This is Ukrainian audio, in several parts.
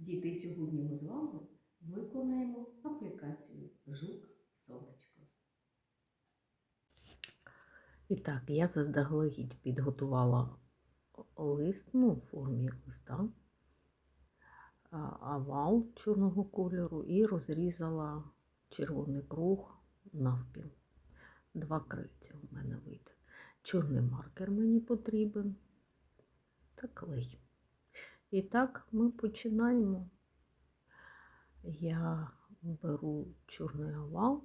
Діти, сьогодні ми з вами виконаємо аплікацію Жук Сонечко. І так, я заздалегідь підготувала лист, ну, в формі листа, овал чорного кольору і розрізала червоний круг навпіл. Два крильця в мене вийде. Чорний маркер мені потрібен та клей. І так ми починаємо. Я беру чорний овал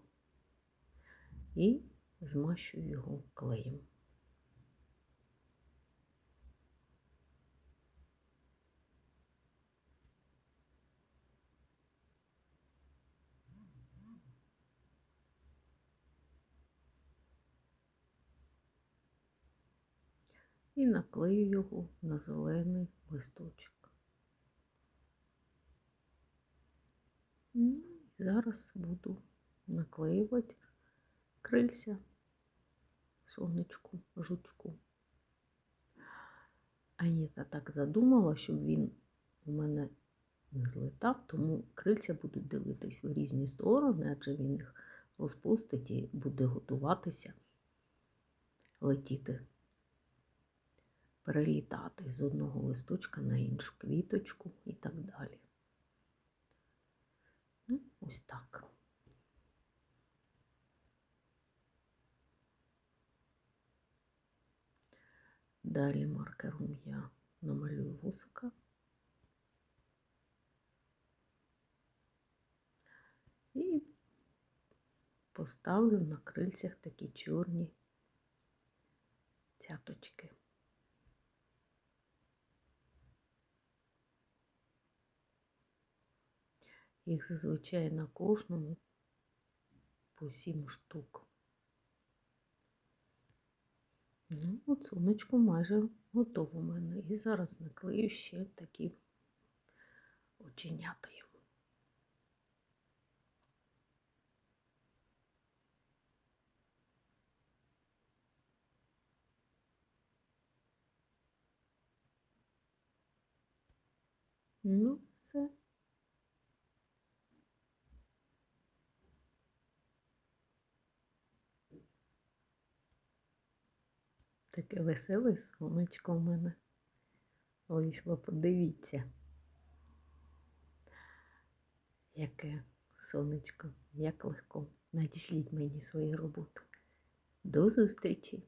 і змащую його клеєм. І наклею його на зелений листочок. Зараз буду наклеювати крильця сонечку, жучку. Аніта так задумала, щоб він у мене не злетав, тому крильця будуть дивитись в різні сторони, адже він їх розпустить і буде готуватися летіти, перелітати з одного листочка на іншу квіточку і так далі. Ну, ось так. Далі маркером я намалюю вусика. І поставлю на крильцях такі чорні цяточки. Їх зазвичай на кожному по сім штук. Ну, от сонечко майже готово у мене. І зараз наклею ще такі оченята йому. Ну, все. Таке веселе сонечко в мене вийшло, подивіться. Яке сонечко, як легко. Надішліть мені свою роботу. До зустрічі!